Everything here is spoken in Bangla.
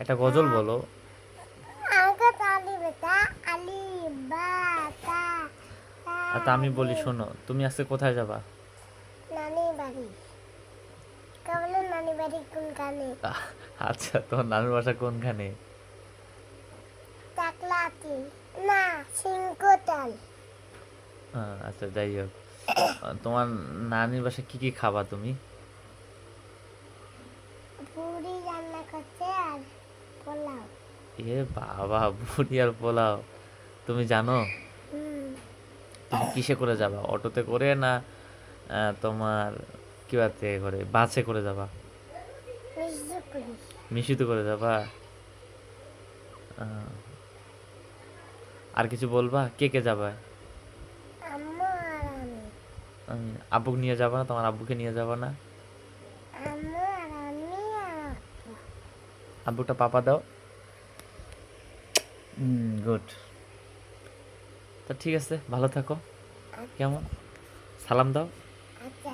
একটা গজল বলো। আচ্ছা আমি বলি শোনো তুমি আজকে কোথায় যাবা? আচ্ছা তোমার নানুর বাসা কোনখানে? না আচ্ছা যাই হোক। তোমার নানির বাসা কি কি খাবা তুমি? পুরি রান্না পোলাও এ বাবা বুড়ি আর পোলাও। তুমি জানো? কিসে করে যাবা? অটোতে করে না তোমার কি বাতে করে? বাসে করে যাবা? মিশিতে করে। যাবা? আর কিছু বলবা? কে কে যাবা? আব্বুকে নিয়ে যাবা না? তোমার আব্বুকে নিয়ে যাবা না। আব্বুটা পাপা দাও। গুড তা ঠিক আছে ভালো থাকো। কেমন? সালাম দাও। আচ্ছা